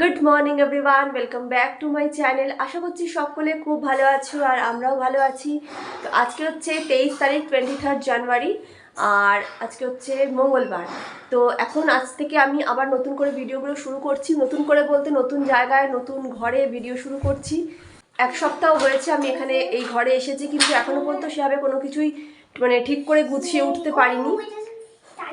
Good morning everyone welcome back to my channel আশা করছি সকলে খুব ভালো আছো আর আমরাও ভালো আছি। তো আজকে হচ্ছে তেইশ তারিখ টোয়েন্টি থার্ড জানুয়ারি আর আজকে হচ্ছে মঙ্গলবার। তো এখন আজ থেকে আমি আবার নতুন করে ভিডিওগুলো শুরু করছি। নতুন করে বলতে নতুন জায়গায়, নতুন ঘরে ভিডিও শুরু করছি। এক সপ্তাহ হয়েছে আমি এখানে এই ঘরে এসেছি, কিন্তু এখনও পর্যন্ত সেভাবে কোনো কিছুই মানে ঠিক করে গুছিয়ে উঠতে পারিনি।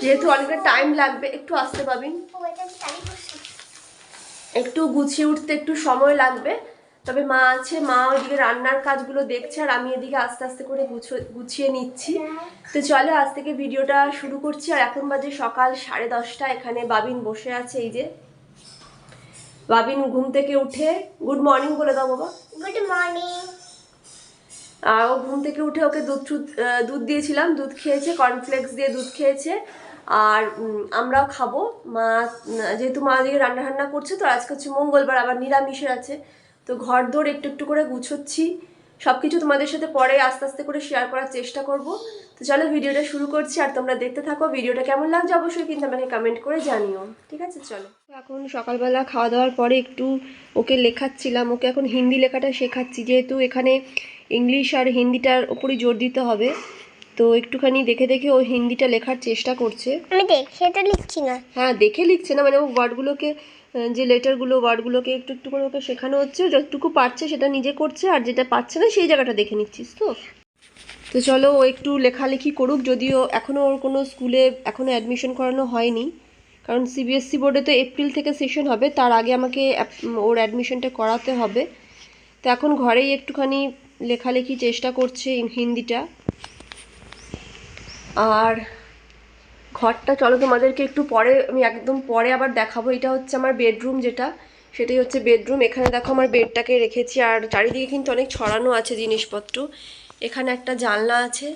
যেহেতু অনেকটা টাইম লাগবে, একটু আসতে পাবেন একটু গুছিয়ে উঠতে একটু সময় লাগবে। তবে মা আছে মা ওইদিকে রান্নার কাজগুলো দেখছে আর আমি এদিকে আস্তে আস্তে করে গুছো- গুছিয়ে নিচ্ছি। তো চলো আজ থেকে ভিডিওটা শুরু করছি আর এখন বাজে সকাল সাড়ে দশটা এখানে বাবিন বসে আছে এই যে। বাবিন ঘুম থেকে উঠে গুড মর্নিং বলে দাও বাবা। গুড মর্নিং আর ও ঘুম থেকে উঠে ওকে দুধ দুধ দিয়েছিলাম দুধ খেয়েছে কর্নফ্লেক্স দিয়ে দুধ খেয়েছে। আর আমরাও খাব। মা, যেহেতু মা দিকে রান্না রান্না করছে, তো আজকে হচ্ছে মঙ্গলবার, আবার নিরামিষের আছে। তো ঘর দৌড় একটু একটু করে গুছোচ্ছি। সব কিছু তোমাদের সাথে পরে আস্তে আস্তে করে শেয়ার করার চেষ্টা করব। তো চলো ভিডিওটা শুরু করছি, আর তোমরা দেখতে থাকো। ভিডিওটা কেমন লাগছে অবশ্যই কিন্তু আমাকে কমেন্ট করে জানিও। ঠিক আছে, চলো। এখন সকালবেলা খাওয়া দাওয়ার পরে একটু ওকে লেখাচ্ছিলাম। ওকে এখন হিন্দি লেখাটা শেখাচ্ছি। যেহেতু এখানে ইংলিশ আর হিন্দিটার ওপরই জোর দিতে হবে। তো একটুখানি দেখে দেখে ও হিন্দিটা লেখার চেষ্টা করছে। আমি দেখে তো লিখছি না। হ্যাঁ দেখে লিখছে না মানে ও ওয়ার্ডগুলোকে যে লেটারগুলো ওয়ার্ডগুলোকে একটু একটু করে ওকে শেখানো হচ্ছে যতটুকু পারছে সেটা নিজে করছে আর যেটা পারছে না সেই জায়গাটা দেখে নিচ্ছিস তো? তো চলো ও একটু লেখালেখি করুক যদিও এখনও ওর কোনো স্কুলে এখনও অ্যাডমিশন করানো হয়নি। কারণ সিবিএসসি বোর্ডে তো এপ্রিল থেকে সেশন হবে তার আগে আমাকে ওর অ্যাডমিশনটা করাতে হবে। তো এখন ঘরেই একটুখানি লেখালেখি চেষ্টা করছে হিন্দিটা। আর ঘরটা, চলো তোমাদেরকে একটু পরে, আমি একদম পরে আবার দেখাবো। এটা হচ্ছে আমার বেডরুম যেটা, সেটাই হচ্ছে বেডরুম এখানে দেখো আমার বেডটাকে রেখেছি, আর চারিদিকে কিন্তু অনেক ছড়ানো আছে জিনিসপত্র। এখানে একটা জানলা আছে।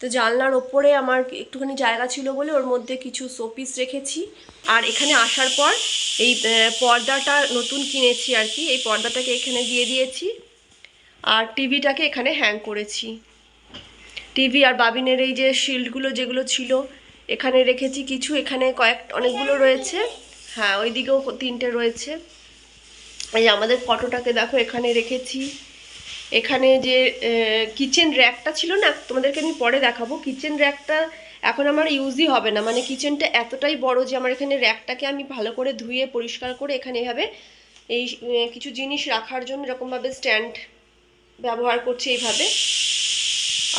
তো জানলার ওপরে আমার একটুখানি জায়গা ছিল বলে ওর মধ্যে কিছু শোপিস রেখেছি। আর এখানে আসার পর এই পর্দাটা নতুন কিনেছি আর কি। এই পর্দাটাকে এখানে দিয়ে দিয়েছি। আর টিভিটাকে এখানে হ্যাং করেছি। টিভি আর বাবিনের এই যে শিল্ডগুলো যেগুলো ছিল, এখানে রেখেছি কিছু, এখানে কয়েক, অনেকগুলো রয়েছে। হ্যাঁ ওইদিকেও তিনটে রয়েছে। এই আমাদের ফটোটাকে দেখো, এখানে রেখেছি। এখানে যে কিচেন র্যাকটা ছিল না, তোমাদেরকে আমি পরে দেখাবো। কিচেন র্যাকটা এখন আমার ইউজই হবে না। মানে কিচেনটা এতটাই বড় যে আমার এখানে র্যাকটাকে আমি ভালো করে ধুয়ে, পরিষ্কার করে এখানে এভাবে এই কিছু জিনিস রাখার জন্য এরকমভাবে স্ট্যান্ড ব্যবহার করছি এইভাবে।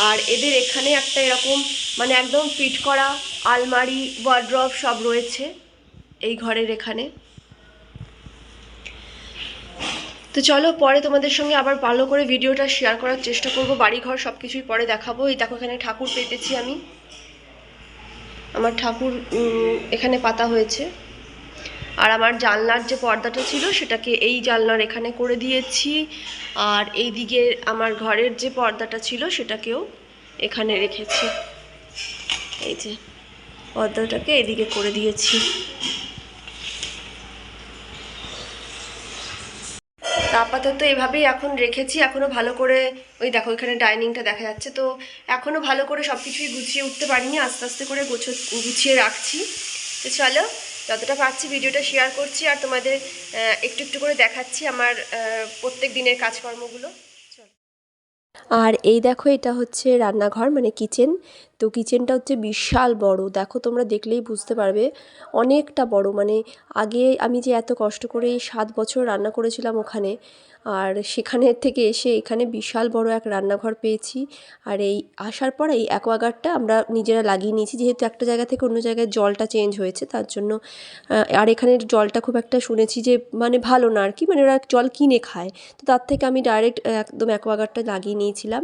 আর এদের এখানে একটা এরকম মানে একদম ফিট করা আলমারি ওয়ার্ড্রপ সব রয়েছে এই ঘরের এখানে। তো চলো পরে তোমাদের সঙ্গে আবার ভালো করে ভিডিওটা শেয়ার করার চেষ্টা করব। বাড়িঘর সব কিছুই পরে দেখাবো। এই দেখো এখানে ঠাকুর পেতেছি আমি। আমার ঠাকুর এখানে পাতা হয়েছে। আর আমার জানলার যে পর্দাটা ছিল, সেটাকে এই জানলার এখানে করে দিয়েছি। আর এই দিকে আমার ঘরের যে পর্দাটা ছিল, সেটাকেও এখানে রেখেছি। এই যে, পর্দাটাকে এদিকে করে দিয়েছি। আপাতত এভাবেই এখন রেখেছি। এখনও ভালো করে, ওই দেখো, এখানে ডাইনিংটা দেখা যাচ্ছে। তো এখনও ভালো করে সব কিছুই গুছিয়ে উঠতে পারিনি। আস্তে আস্তে করে গুছো, গুছিয়ে রাখছি। তো চলো যতটা পারছি ভিডিওটা শেয়ার করছি আর তোমাদের একটু একটু করে দেখাচ্ছি আমার প্রত্যেক দিনের কাজকর্মগুলো। আর এই দেখো এটা হচ্ছে রান্নাঘর মানে কিচেন তো কিচেনটা হচ্ছে বিশাল বড়। দেখো, তোমরা দেখলেই বুঝতে পারবে। অনেকটা বড়। মানে আগে আমি যে এত কষ্ট করে এই সাত বছর রান্না করেছিলাম ওখানে, আর সেখানের থেকে এসে এখানে বিশাল বড় এক রান্নাঘর পেয়েছি। আর এই আসার পর এই অ্যাকোয়াগার্ডটা আমরা নিজেরা লাগিয়ে নিয়েছি। যেহেতু একটা জায়গা থেকে অন্য জায়গায় জলটা চেঞ্জ হয়েছে, তার জন্য আর এখানের জলটা খুব একটা শুনেছি যে মানে ভালো না আর কি। মানে ওরা জল কিনে খায়। তো তার থেকে আমি ডাইরেক্ট একদম অ্যাকোয়াগার্ডটা লাগিয়ে নিয়েছিলাম।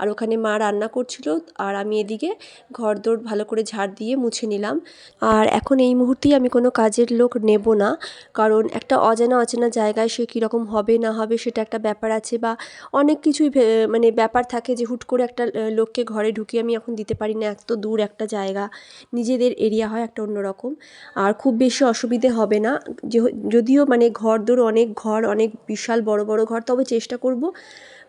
আর ওখানে মা রান্না করছিল আর আমি এদিকে ঘর দৌড় ভালো করে ঝাড় দিয়ে মুছে নিলাম। আর এখন এই মুহূর্তেই আমি কোনো কাজের লোক নেব না। কারণ একটা অজানা অচেনা জায়গায় সে কীরকম হবে না হবে সেটা একটা ব্যাপার আছে বা অনেক কিছুই মানে ব্যাপার থাকে যে হুট করে একটা লোককে ঘরে ঢুকিয়ে আমি এখন দিতে পারি না। এত দূর একটা জায়গা, নিজেদের এরিয়া হয় একটা অন্যরকম। আর খুব বেশি অসুবিধে হবে না। যদিও মানে ঘর দৌড় অনেক ঘর, অনেক বিশাল বড় বড় ঘর, তবে চেষ্টা করব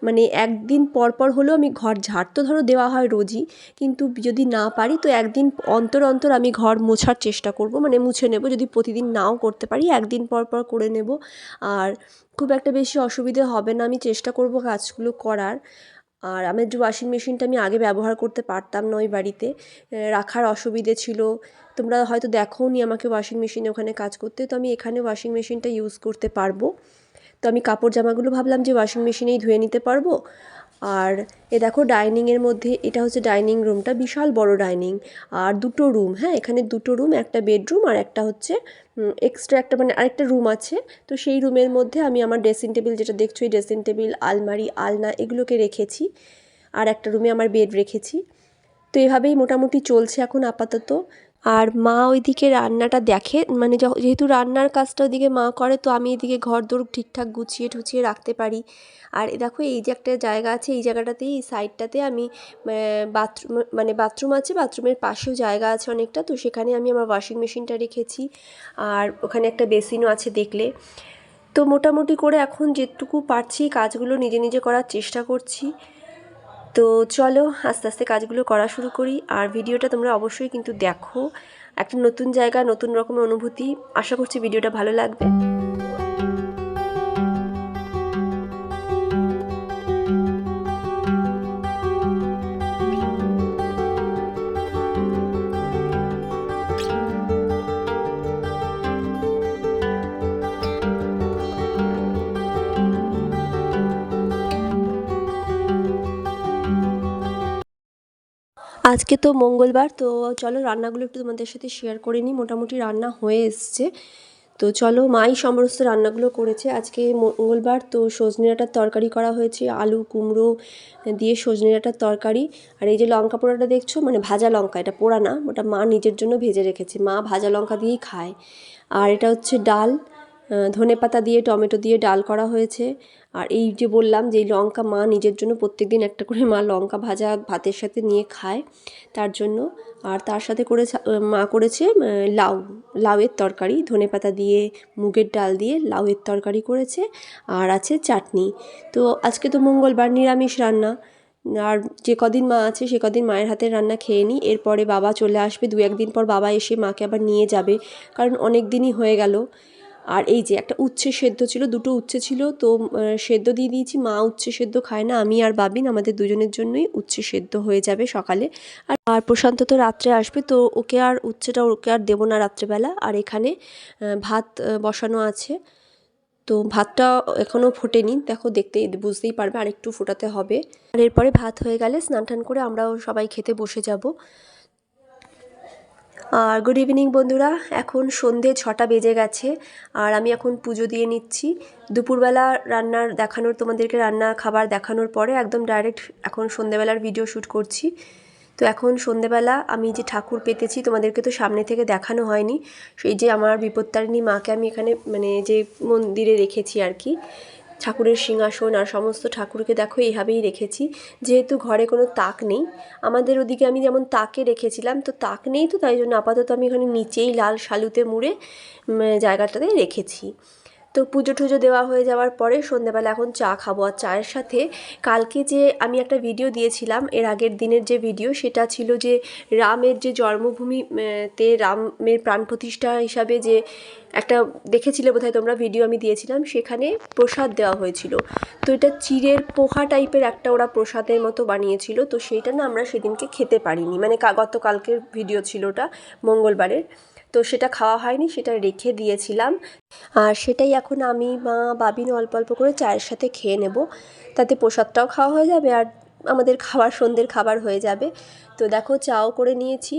মানে একদিন পর পর হলেও আমি ঘর ঝাড় তো ধরো দেওয়া হয় রোজই, কিন্তু যদি না পারি তো একদিন অন্তর অন্তর আমি ঘর মোছার চেষ্টা করব মানে মুছে নেব, যদি প্রতিদিন নাও করতে পারি একদিন পর পর করে নেব। আর খুব একটা বেশি অসুবিধে হবে না, আমি চেষ্টা করব কাজগুলো করার। আর আমার যে ওয়াশিং মেশিনটা আমি আগে ব্যবহার করতে পারতাম না ওই বাড়িতে রাখার অসুবিধে ছিল। তোমরা হয়তো দেখো নি আমাকে ওয়াশিং মেশিনে ওখানে কাজ করতে, তো আমি এখানে ওয়াশিং মেশিনটা ইউজ করতে পারব। তো আমি কাপড় জামাগুলো ভাবলাম যে ওয়াশিং মেশিনেই ধুয়ে নিতে পারব। আর এ দেখো ডাইনিংয়ের মধ্যে এটা হচ্ছে ডাইনিং রুমটা বিশাল বড় ডাইনিং আর দুটো রুম হ্যাঁ এখানে দুটো রুম একটা বেডরুম আর একটা হচ্ছে এক্সট্রা একটা মানে আরেকটা রুম আছে। তো সেই রুমের মধ্যে আমি আমার ড্রেসিং টেবিল যেটা দেখছ, এই ড্রেসিং টেবিল আলমারি, আলনা, এগুলোকে রেখেছি। আর একটা রুমে আমার বেড রেখেছি। তো এভাবেই মোটামুটি চলছে এখন আপাতত। আর মা ওইদিকে রান্নাটা দেখে মানে যেহেতু রান্নার কাজটা ওইদিকে মা করে, তো আমি এদিকে ঘর দৌড় ঠিকঠাক গুছিয়ে টুছিয়ে রাখতে পারি। আর দেখো, এই যে একটা জায়গা আছে, এই জায়গাটাতেই, এই সাইডটাতে আমি বাথরুম মানে বাথরুম আছে, বাথরুমের পাশেও জায়গা আছে অনেকটা, তো সেখানে আমি আমার ওয়াশিং মেশিনটা রেখেছি। আর ওখানে একটা বেসিনও আছে দেখলে। তো মোটামুটি করে এখন যেটুকু পারছি কাজগুলো নিজে নিজে করার চেষ্টা করছি। তো চলো আস্তে আস্তে কাজগুলো করা শুরু করি। আর ভিডিওটা তোমরা অবশ্যই কিন্তু দেখো। একটা নতুন জায়গা, নতুন রকমের অনুভূতি। আশা করছি ভিডিওটা ভালো লাগবে। আজকে তো মঙ্গলবার, তো চলো রান্নাগুলো একটু তোমাদের সাথে শেয়ার করে নিই। মোটামুটি রান্না হয়ে এসছে। তো চলো, মাই সমস্ত রান্নাগুলো করেছে। আজকে মঙ্গলবার, তো সজনে ডাঁটার তরকারি করা হয়েছে। আলু, কুমড়ো দিয়ে সজনে ডাঁটার তরকারি। আর এই যে লঙ্কা পোড়াটা দেখছ? মানে ভাজা লঙ্কা, এটা পোড়া না, ওটা মা নিজের জন্য ভেজে রেখেছে। মা ভাজা লঙ্কা দিয়েই খায়। আর এটা হচ্ছে ডাল। ধনে পাতা দিয়ে, টমেটো দিয়ে ডাল করা হয়েছে। আর এই যে বললাম যে লঙ্কা মা নিজের জন্য প্রত্যেক দিন একটা করে মা লঙ্কা ভাজা ভাতের সাথে নিয়ে খায় তার জন্য। আর তার সাথে করে মা করেছে লাউ, লাউয়ের তরকারি। ধনে পাতা দিয়ে, মুগের ডাল দিয়ে লাউয়ের তরকারি করেছে। আর আছে চাটনি। তো আজকে তো মঙ্গলবার নিরামিষ রান্না। আর যে কদিন মা আছে, সে কদিন মায়ের হাতের রান্না খেয়ে নিই এরপরে বাবা চলে আসবে। দু একদিন পর বাবা এসে মাকে আবার নিয়ে যাবে। কারণ অনেক দিনই হয়ে গেল। আর এই যে একটা উচ্ছে সেদ্ধ ছিল, দুটো উচ্ছে ছিল, তো সেদ্ধ দিয়ে দিয়েছি, মা উচ্ছে সেদ্ধ খায় না, আমি আর বাবিন, আমাদের দুজনের জন্যই উচ্ছে সেদ্ধ হয়ে যাবে সকালে। আর আর প্রশান্ত তো রাত্রে আসবে, তো ওকে আর উচ্ছেটা ওকে আর দেবো না রাত্রেবেলা। আর এখানে ভাত বসানো আছে। তো ভাতটা এখনও ফোটেনি, দেখো দেখতে, বুঝতেই পারবে আর একটু ফোটাতে হবে। আর এরপরে ভাত হয়ে গেলে স্নান টান করে আমরাও সবাই খেতে বসে যাব। আর গুড ইভিনিং বন্ধুরা, এখন সন্ধে ছটা বেজে গেছে, আর আমি এখন পুজো দিয়ে নিচ্ছি। দুপুরবেলা রান্নার দেখানোর, তোমাদেরকে রান্না খাবার দেখানোর পরে একদম ডাইরেক্ট এখন সন্ধেবেলার ভিডিও শ্যুট করছি। তো এখন সন্ধেবেলা আমি যে ঠাকুর পেতেছি, তোমাদেরকে তো সামনে থেকে দেখানো হয়নি। সেই যে আমার বিপত্তারিণী মাকে আমি এখানে মানে যে মন্দিরে রেখেছি আর কি। ঠাকুরের সিংহাসন আর সমস্ত ঠাকুরকে দেখো, এইভাবেই রেখেছি। যেহেতু ঘরে কোনো তাক নেই, আমাদের ওদিকে আমি যেমন তাকে রেখেছিলাম, তো তাক নেই তো, তাই জন্য আপাতত আমি এখানে নিচেই লাল শালুতে মুড়ে জায়গাটাতে রেখেছি। তো পুজো টুজো দেওয়া হয়ে যাওয়ার পরে সন্ধেবেলা এখন চা খাব। আর চায়ের সাথে কালকে যে আমি একটা ভিডিও দিয়েছিলাম এর আগের দিনের যে ভিডিও সেটা ছিল যে রামের যে জন্মভূমি আহ, তে রামের প্রাণ প্রতিষ্ঠা হিসাবে যে একটা দেখেছিলে বোধহয় তোমরা ভিডিও আমি দিয়েছিলাম সেখানে প্রসাদ দেওয়া হয়েছিল। তো এটা চিড়ের পোহা টাইপের একটা ওরা প্রসাদের মতো বানিয়েছিল তো সেইটা না আমরা সেদিনকে খেতে পারিনি। মানে গতকালকের ভিডিও ছিল ওটা মঙ্গলবারের। তো সেটা খাওয়া হয়নি, সেটা রেখে দিয়েছিলাম। আর সেটাই এখন আমি মা বাবিন অল্প অল্প করে চায়ের সাথে খেয়ে নেব। তাতে প্রসাদটাও খাওয়া হয়ে যাবে আর আমাদের খাবার সন্ধ্যের খাবার হয়ে যাবে। তো দেখো চাও করে নিয়েছি।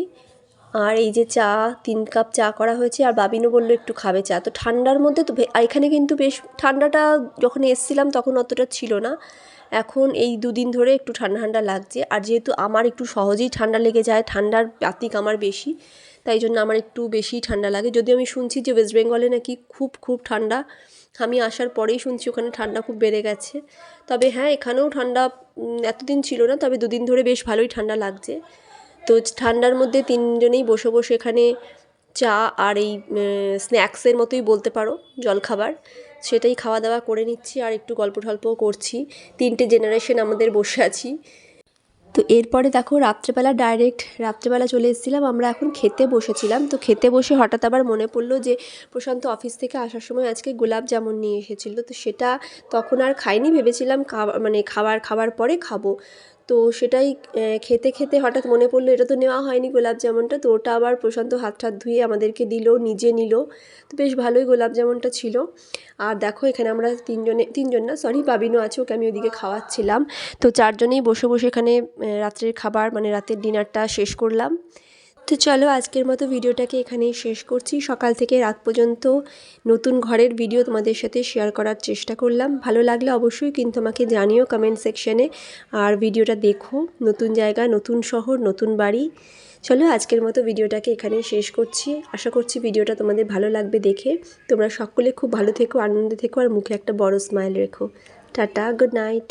আর এই যে চা, তিন কাপ চা করা হয়েছে আর বাবিনও বলল একটু খাবে চা। তো ঠান্ডার মধ্যে তো এখানে কিন্তু বেশ ঠান্ডাটা যখন এসছিলাম তখন অতটা ছিল না। এখন এই দুদিন ধরে একটু ঠান্ডা ঠান্ডা লাগছে। আর যেহেতু আমার একটু সহজেই ঠান্ডা লেগে যায়, ঠান্ডার বাতিক আমার বেশি। তাই জন্য আমার একটু বেশি ঠান্ডা লাগে। যদিও আমি শুনছি যে ওয়েস্ট বেঙ্গলে নাকি খুব খুব ঠান্ডা। আমি আসার পরেই শুনছি ওখানে ঠান্ডা খুব বেড়ে গেছে। তবে হ্যাঁ এখানেও ঠান্ডা এতদিন ছিল না, তবে দুদিন ধরে বেশ ভালোই ঠান্ডা লাগছে। তো ঠান্ডার মধ্যে তিনজনেই বসে বসে এখানে চা আর এই স্ন্যাক্সের মতোই বলতে পারো, জলখাবার। সেটাই খাওয়া দাওয়া করে নিচ্ছি আর একটু গল্প টল্পও করছি। তিনটে জেনারেশন আমাদের বসে আছি। তো এরপরে দেখো রাত্রেবেলা ডাইরেক্ট রাত্রেবেলা চলে এসেছিলাম, আমরা এখন খেতে বসেছিলাম। তো খেতে বসে হঠাৎ আবার মনে পড়ল যে প্রশান্ত অফিস থেকে আসার সময় আজকে গোলাপ জামুন নিয়ে এসেছিল। তো সেটা তখন আর খাইনি, ভেবেছিলাম মানে খাবার খাবার পরে খাব। তো সেটাই খেতে খেতে হঠাৎ মনে পড়ল, এটা তো নেওয়া হয়নি গোলাপ জামুনটা। তো ওটা আবার প্রশান্ত হাত টাত ধুয়ে আমাদেরকে দিল, নিজে নিল। তো বেশ ভালোই গোলাপ জামুনটা ছিল। আর দেখো, এখানে আমরা তিনজনে, তিনজন না সরি বাবিনও আছে, ওকে আমি ওদিকে খাওয়াচ্ছিলাম। তো চারজনেই বসে বসে এখানে রাত্রের খাবার মানে রাতের ডিনারটা শেষ করলাম। তো চলো আজকের মতো ভিডিওটাকে এখানেই শেষ করছি। সকাল থেকে রাত পর্যন্ত নতুন ঘরের ভিডিও তোমাদের সাথে শেয়ার করার চেষ্টা করলাম। ভালো লাগলে অবশ্যই কিন্তু আমাকে জানিও কমেন্ট সেকশনে আর ভিডিওটা দেখো, নতুন জায়গা, নতুন শহর, নতুন বাড়ি। চলো আজকের মতো ভিডিওটাকে এখানেই শেষ করছি। আশা করছি ভিডিওটা তোমাদের ভালো লাগবে দেখে। তোমরা সকলে খুব ভালো থেকো, আনন্দে থেকো, আর মুখে একটা বড় স্মাইল রেখো। Tata good night